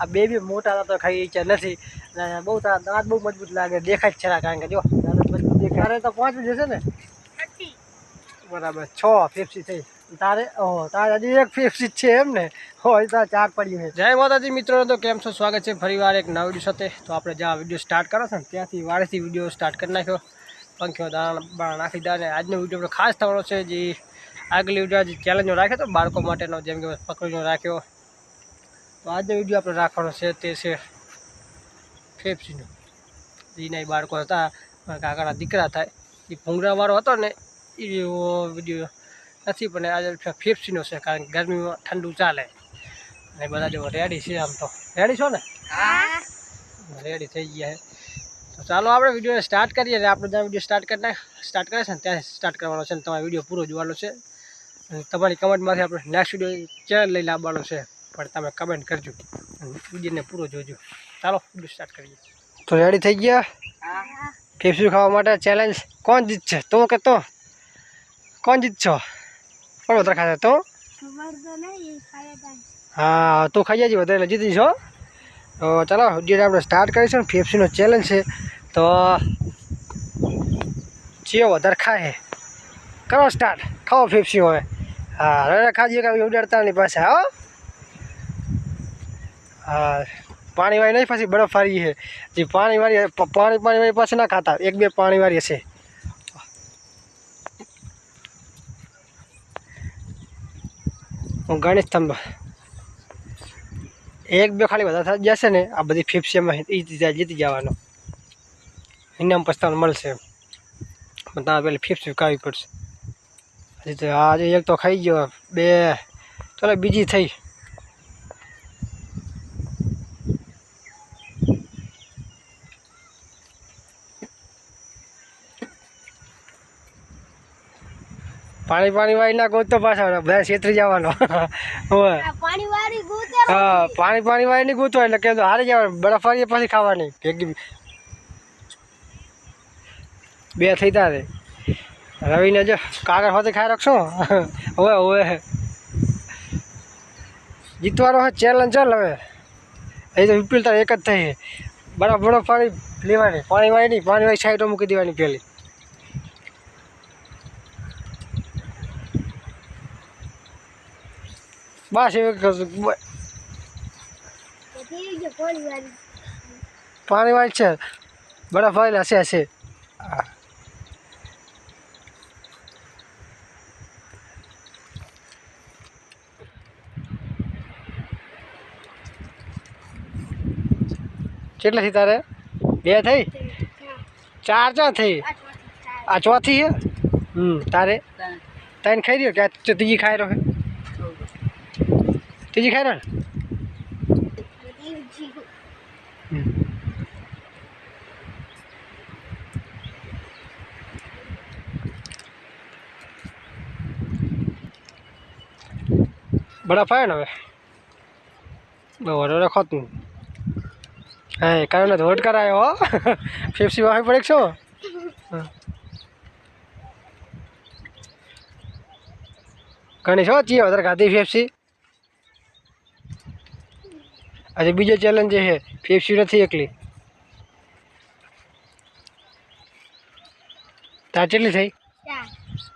આ બે બી મોટા હતા તો ખાઈ ઈચ્છા નથી. અને બહુ તારા દાંત બહુ મજબૂત લાગે દેખાય જ છે કારણ કે જો દાંત મજબૂત દેખાય. તારે તો પાંચ જશે ને? બરાબર છ ફેફસી થઈ. તારે ઓહો તારે હજી એક ફેફસી જ છે એમ ને? હોય તારે ચાર પડ્યું છે જય માતાજી મિત્રો તો કેમ છો? સ્વાગત છે ફરીવાર એક નવા વીડિયો સાથે. તો આપણે જ્યાં વીડિયો સ્ટાર્ટ કરો છો ને ત્યાંથી વારેથી વીડિયો સ્ટાર્ટ કરી નાખ્યો. પંખીઓ દાણા બાણા નાખી દીધા અને આજનો વીડિયો આપણે ખાસ થવાનો છે જે આગલી વીડિયો આજે ચેલેન્જો રાખ્યો તો બાળકો માટેનો જેમ કે પકડીનો રાખ્યો. તો આજનો વીડિયો આપણે રાખવાનો છે, તે છે ફેફસીનો. એના બાળકો હતા કાકાના દીકરા થાય એ ભૂંગળાવાળો હતો ને એ વીડિયો નથી, પણ આજે ફેફસીનો છે, કારણ કે ગરમીમાં ઠંડુ ચાલે. અને બધા જો રેડી છે આમ તો. રેડી છો ને? રેડી થઈ ગયા તો ચાલો આપણે વીડિયો સ્ટાર્ટ કરીએ અને આપણે જ્યાં વીડિયો સ્ટાર્ટ કરી સ્ટાર્ટ કરે છે ને ત્યાં સ્ટાર્ટ કરવાનો છે ને, તમારે વીડિયો પૂરો જોવાનો છે. અને તમારી કમેન્ટમાંથી આપણે નેક્સ્ટ વીડિયો ચેનલ લઈ લાવવાનો છે. પણ તમે કમેન્ટ કરજો અને વિડીયોને પૂરો જોજો. ચાલો વીડિયો સ્ટાર્ટ કરીએ. તો રેડી થઈ ગયા? ફેફસી ખાવા માટે ચેલેન્જ કોણ જીતશે? તું કે તો? કોણ જીતશો? કોણ વધારે ખાશે? તું? હા તું ખાઈ જાય વધારે જીતી છો તો ચાલો વીડિયો આપણે સ્ટાર્ટ કરીશું ને ફેફસીનો ચેલેન્જ છે. તો જે વધારે ખાય. કરો સ્ટાર્ટ ખાઓ ફેફસી હવે. હા ખાજી કાંઈ ઉડાડતા નહીં પાછા હો. હા પાણી વાળી નહીં, પછી બરફ વાળી છે. જે પાણી વાળી પાણી પાણી વાળી પાછી ના ખાતા. એક, બે પાણી વાળી હશે. હું ગણેશ સ્તંભ એક, બે ખાલી વધારે થઈ જશે ને, આ બધી ફિફસીમાં એ જીતી જવાનો. ઇનામ પસ્તાવાનું મળશે પણ તમારે પેલી ફિફ્સ કાઢવી પડશે. હજી તો આજે એક તો ખાઈ ગયો. બે. ચાલો, બીજી થઈ. પાણી પાણી વાળી ના ગોતતો પાછા બધા છેતરી જવાનો. હા પાણી પાણી વાળી નહીં ગોતવા એટલે કે હારી જવાનું બરફ વાળી પાછી ખાવાની. ભેગી બે થઈ તારે રવિને જો કાગળ હોતે ખાઈ રાખશો? હવે હવે જીતવાનો હોય ચેલેન્જ ચાલ હવે. એ તો વિપિલ તારે એક જ થઈ બરાબર પાણી લેવાની. પાણી વાળી નહીં પાણી વાળી સાઈડો મૂકી દેવાની પહેલી. બસ એવું પાણી વાળી છે બરફ વાળી હશે હશે હા. કેટલા થી તારે? બે થઈ? ચાર ચાર થઈ? આ ચોથી છે હમ તારે? તને ખાઈ રહ્યો કે આ ત્રીજી ખાઈ રહ્યો છે ત્રીજી ખાઈ રહ્યો ને હમ. બરફ આવે ને હવે બરાબર રખો તું હા કારણ ધોટ કરાયો હો ફેફસી વાહી પડે છો ઘણી છો ચીએ વધારે ખાધી ફેફસી આજે બીજો ચેલેન્જ છે ફેફસી નથી એકલી તાર કેટલી થઈ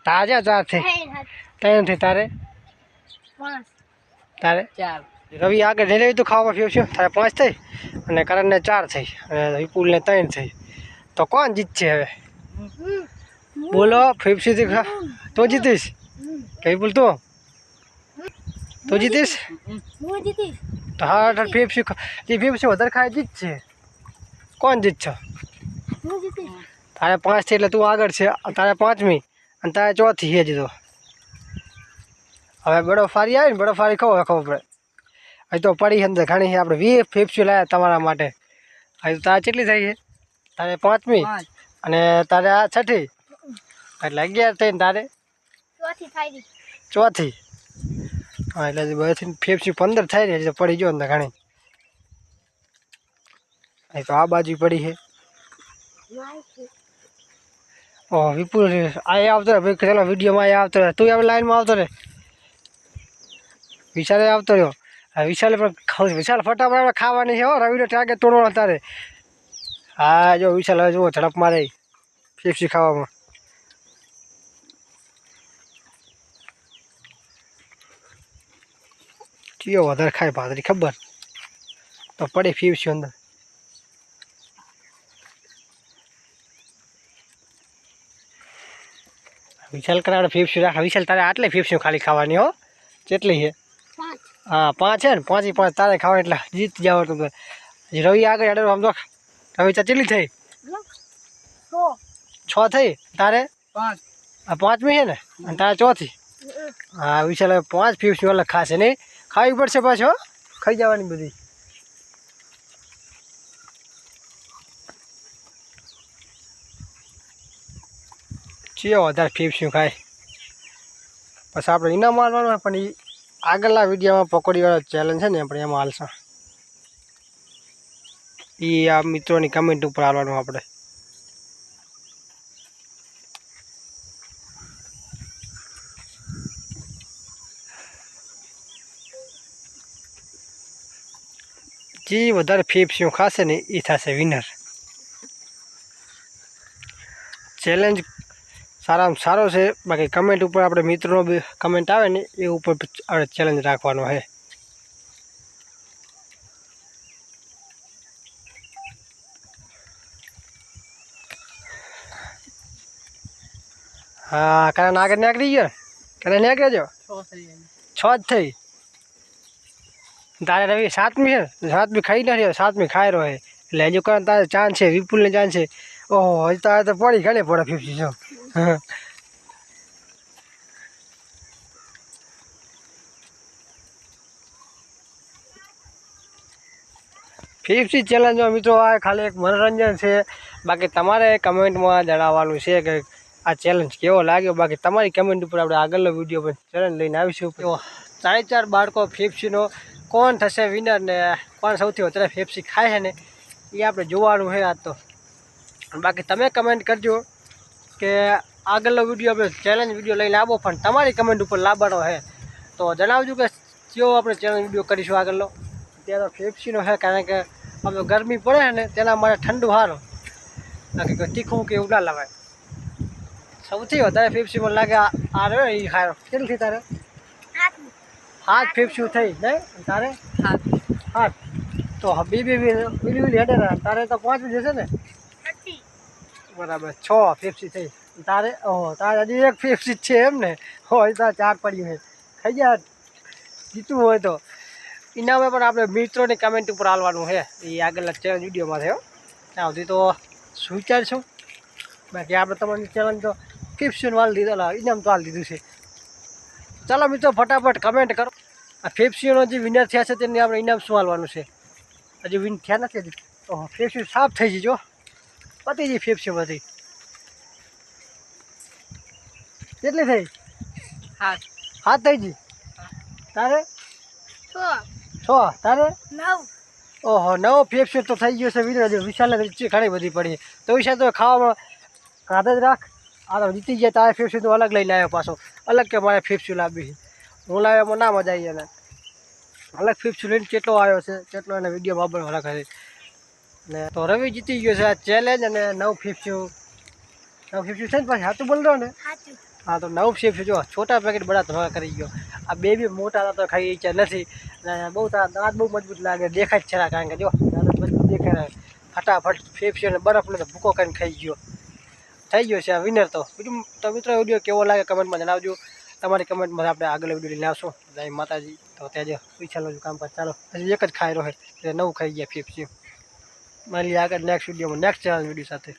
તાજા ચાર થઈ ત્રણ થઈ તારે પાંચ તારે ચાર રવિ આગળ જઈ રહ્યું તું ખાવામાં ફેફસ્યું તારે પાંચ થઈ અને કરણને ચાર થઈ અને વિપુલને ત્રણ થઈ તો કોણ જીતશે હવે બોલો ફેફસીથી ખા તો જીતીશ કે વિપુલ તું તું જીતીશ હું જીતીશ તો હા અઢાર ફેફસી જે ફેફસી વધારે ખાય જીતશે કોણ જીતશે છો? તારે પાંચ થઈ એટલે તું આગળ છે તારે પાંચમી અને તારે ચોથી છે જીતો હવે બડો ફારી આવી ને બડો ફારી ખબર ખબર પડે. હજી તો પડી અંદર ઘણી છે. આપણે વીસ ફેફસી લાવ્યા તમારા માટે. હજી તારે કેટલી થઈ છે? તારે પાંચમી અને તારે આ છઠ્ઠી. એટલે અગિયાર થઈને તારે? ચોથી થાય ચોથી. હા, એટલે બસથી ફેફસી પંદર થાય ને એટલે પડી ગયો ને ઘણી. અહીં તો આ બાજુ પડી છે. ઓહ વિપુલ આ આવતો રહે ભાઈ ચાલો વિડીયોમાં આ આવતો રહે તું આપણે લાઈનમાં આવતો રહે વિશાલે આવતો રહ્યો? હા, વિશાલે પણ વિશાલ ફટાફટ ખાવાની છે, હો. રવિનો ટાર્ગેટ તોડવાનો તારે. હા, જો વિશાલ હવે જુઓ, ઝડપ મારે ફેફસી ખાવામાં. ચિયો વધારે ખાય ભાદરી ખબર? તો પડે ફીવસી અંદર. વિશાલ કરાડે ફીફશું રાખે વિશાલ તારે આટલે ફીફશું ખાલી ખાવાની હો? કેટલી છે? હા પાંચ છે ને? પાંચ પાંચ તારે ખાવા એટલે જીત જાવ તો રવિ આગળ હેડો આમ તો રવિ ચા કેટલી થઈ? છ. થઈ? તારે? પાંચ. આ પાંચમી છે ને? અને તારે ચોથી? હા વિશાલ પાંચ ફીફશું અલગ ખાશે નહીં. ખાવી પડશે પાછો. ખાઈ જવાની બધી. ચિયો, વધારે ફીફસી ખાય? પછી આપણે ઇનામ મારવાનું પણ એ આગળના વિડીયોમાં પકોડીવાળો ચેલેન્જ છે ને, આપણે એમાં હાલશું એ આ મિત્રોની કમેન્ટ ઉપર હાલવાનું આપણે. જે વધારે ફેફસીઓ ખાશે ને એ થશે વિનર ચેલેન્જ સારામાં સારો છે બાકી કમેન્ટ ઉપર આપણે મિત્રોનો બી કમેન્ટ આવે ને એ ઉપર આપણે ચેલેન્જ રાખવાનો છે હા કારણ આગળ નીકળી ગયો કારણ નીકળી ગયો છ થઈ ગયા છ જ થઈ તારે રવિ સાતમી છે સાતમી ખાઈ નથી સાતમી ખાઈ રહ્યો એટલે હજુ કારણ તારે ચાન્સ છે, વિપુલને ચાન્સ છે. ઓહો, હજુ તારે તો પડી ઘણી પડે ફિફ્ટી છો ફિફ્ટી ચેલેન્જમાં મિત્રો, આ ખાલી એક મનોરંજન છે. બાકી તમારે કમેન્ટમાં જણાવવાનું છે કે આ ચેલેન્જ કેવો લાગ્યો? બાકી તમારી કમેન્ટ ઉપર આપણે આગળનો વીડિયો પણ ચેલેન્જ લઈને આવીશું. ચારે ચાર બાળકો ફેફસીનો કોણ થશે વિનર ને કોણ સૌથી વધારે ફેફસી ખાય છે ને, એ આપણે જોવાનું છે આજ તો. બાકી તમે કમેન્ટ કરજો કે આગળનો વીડિયો આપણે ચેલેન્જ વીડિયો લઈને આવો પણ તમારી કમેન્ટ ઉપર લાવવાનો છે. તો જણાવજો કે કયો આપણે ચેલેન્જ વીડિયો કરીશું આગળનો. ત્યાં તો ફેફસીનો છે, કારણ કે આપણે ગરમી પડે ને, તેના માટે ઠંડુ સારું બાકી કોઈ તીખું કે એવું ના લવાય. સૌથી વધારે ફેફસીમાં લાગે આ રહ્યો એ ખાયો કેટલી તારે? હાથ ફેફસી થઈ નહીં? તારે? હાથ. તો બીબી બીલી બીલી હેડે તારે તો પાંચ જશે ને? બરાબર છ ફેફસી થઈ. તારે ઓહો તારે હજી એક ફેફસી જ છે એમ ને? હોય તો ચાર પડ્યું હોય. ખાઈ જા. જીતવું હોય તો. ઇનામે પણ આપણે મિત્રોની કમેન્ટ ઉપર હાલવાનું છે એ આગળના ચેલેન્જ વિડીયોમાં થયો ત્યાં સુધી તો શું વિચારશું? બાકી આપણે તમારી ચેલેન્જ તો ફિફ્ટીન વાલ દીધો ઇનામ તો હાલ દીધું છે. ચાલો મિત્રો ફટાફટ કમેન્ટ કરો. આ ફેફસીઓનો જે વિનર થયા છે તેને આપણે ઇનામ શું હાલવાનું છે? હજી વિન થયા નથી હજી. ઓહો ફેફસી સાફ થઈ જજો. પતી જઈ ફેફસી બધી કેટલી થઈ? હા હાથ થઈ ગઈ? તારે? છ તારે? નવ. ઓહો નવો ફેફસી તો થઈ ગયો છે વિનર હજી વિશાલ ઘણી બધી પડી તો વિશાલ તો ખાવામાં કાઢ જ રાખ. આ તો જીતી ગયા તારે ફેફસી તો અલગ લઈને આવ્યો પાછો. અલગ કે મારે ફેફસી લાવવી હું લાવ્યો એમાં ના મજા આવી એને. અલગ ફેફસી લઈને કેટલો આવ્યો છે કેટલો એને વીડિયો બાબર અલગ હતી ને તો રવિ જીતી ગયો છે આ ચેલેન્જ અને નવ ફેફસી નવ ફેફસી છે ને પાછી? હાથું બોલ ને. હા તો નવ શેપ જો છોટા પેકેટ બડા ધોકા કરી ગયો. આ બે બી મોટા હતા તો ખાઈ ઈચ્છા નથી. અને બહુ તારા દાંત બહુ મજબૂત લાગે દેખાય જ છે કારણ કે જો દાંત મજબૂત દેખાય ફટાફટ ફેફસી અને બરફ તો ભૂકો કરીને ખાઈ ગયો. થઈ ગયો છે આ વિનર તો. બીજું તો મિત્રો વીડિયો કેવો લાગે કમેન્ટમાં જણાવજો. તમારી કમેન્ટમાં આપણે આગળ વીડિયો લઈને આવશું જય માતાજી. તો ત્યાં જો કામ પર ચાલો. હજી એક જ ખાઈ રહ્યો એટલે નવું ખાઈ ગયા ફેફસી મળીએ આગળ નેક્સ્ટ વિડીયોમાં નેક્સ્ટ ચેનલ વીડિયો સાથે.